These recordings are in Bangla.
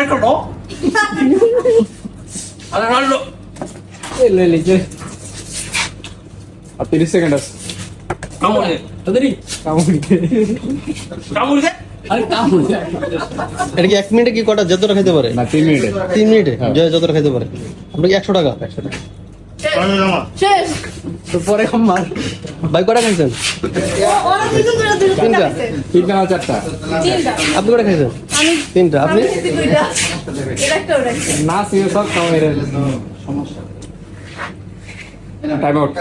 இருக்கணும் அதனால இல்ல இல்ல এটা কি এক মিনিটে কি কটা যতটা পারে না তিন তিন মিনিটে যতটা পারে একশো টাকা একশো টাকা পরে ভাই কটা খাইছেন চারটা আপনি কটা খাইছেন তিনটা আপনি? আমি খাইছি দুইটা। এটা একটা ওটা একটা। না সিও সব খাওয়া এর টাইম আউট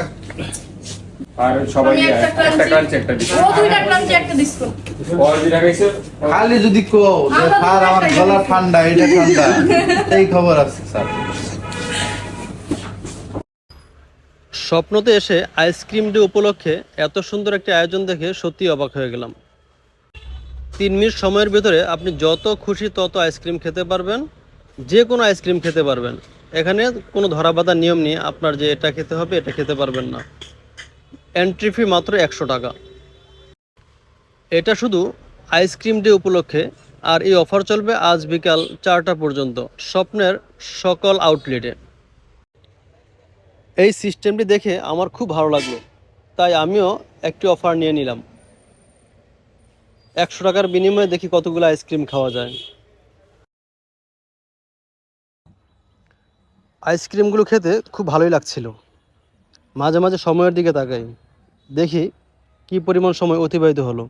আর সবাই একটা একটা ক্রাঞ্চ একটা দিচ্ছে ও দুইটা ক্রাঞ্চি একটা দিছো ও যেটা খাইছে। খালি যদি কো যে স্যার আমার গলা ঠান্ডা এটা ঠান্ডা। এই খবর আছে স্যার। স্বপ্নতে এসে আইসক্রিম ডে উপলক্ষে এত সুন্দর একটি আয়োজন দেখে সত্যি অবাক হয়ে গেলাম। তিন মিনিট সময়ের ভিতরে আপনি যত খুশি তত আইসক্রিম খেতে পারবেন, যে কোনো আইসক্রিম খেতে পারবেন। এখানে কোনো ধরাবাধা নিয়ম নেই, আপনার যে এটা খেতে হবে, এটা খেতে পারবেন না। এন্ট্রি ফি মাত্র একশো টাকা। এটা শুধু আইসক্রিম ডে উপলক্ষে, আর এই অফার চলবে আজ বিকাল চারটা পর্যন্ত, স্বপ্নের সকল আউটলেটে এই সিস্টেমটি দেখে আমার খুব ভালো লাগল, তাই আমিও একটি অফার নিয়ে নিলাম। একশো টাকার বিনিময়ে দেখি কতগুলো আইসক্রিম খাওয়া যায়। আইসক্রিমগুলো খেতে খুব ভালোই লাগছিল। মাঝে মাঝে সময়ের দিকে তাকাই। দেখি কি পরিমাণ সময় অতিবাহিত হলো।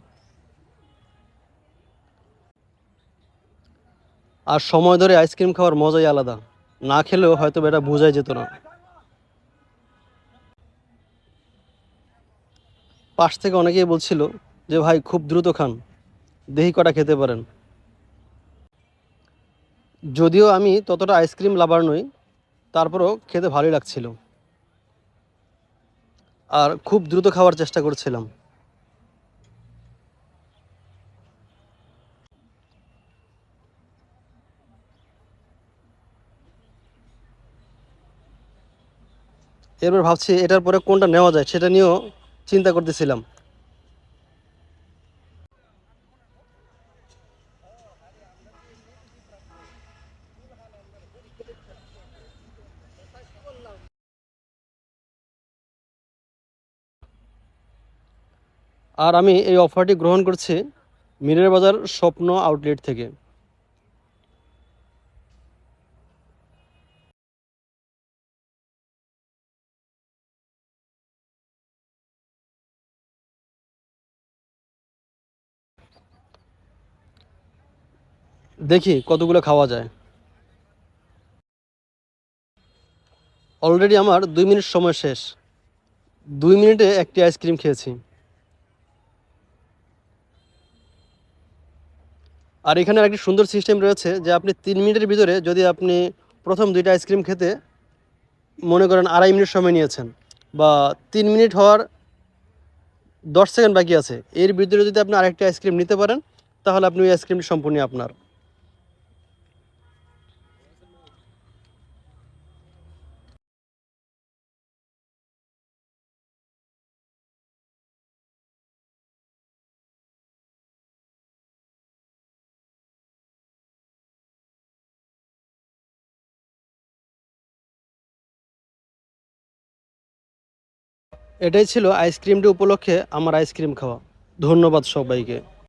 আর সময় ধরে আইসক্রিম খাওয়ার মজাই আলাদা। না খেলেও হয়তো এটা বোঝাই যেত না। পাশ থেকে অনেকেই বলছিল যে, ভাই, খুব দ্রুত খান। দেহি কটা খেতে পারেন। যদিও আমি ততটা আইসক্রিম লাভার নই, তারপরও খেতে ভালোই লাগছিল। আর খুব দ্রুত খাওয়ার চেষ্টা করছিলাম। এরপর ভাবছি এটার পরে কোনটা নেওয়া যায় সেটা নিয়েও চিন্তা করতেছিলাম। আর আমি এই অফারটি গ্রহণ করছি মিরের বাজার স্বপ্ন আউটলেট থেকে। দেখি কতগুলো খাওয়া যায়। অলরেডি আমার দুই মিনিট সময় শেষ। দুই মিনিটে একটি আইসক্রিম খেয়েছি। আর এখানে একটি সুন্দর সিস্টেম রয়েছে যে আপনি তিন মিনিটের ভিতরে যদি আপনি প্রথম দুইটা আইসক্রিম খেতে মনে করেন আড়াই মিনিট সময় নিয়েছেন বা তিন মিনিট হওয়ার দশ সেকেন্ড বাকি আছে, এর ভিতরে যদি আপনি আরেকটি আইসক্রিম নিতে পারেন, তাহলে আপনি ওই আইসক্রিমটি সম্পূর্ণ আপনার। এটাই ছিল আইসক্রিমটি উপলক্ষে আমার আইসক্রিম খাওয়া। ধন্যবাদ সবাইকে।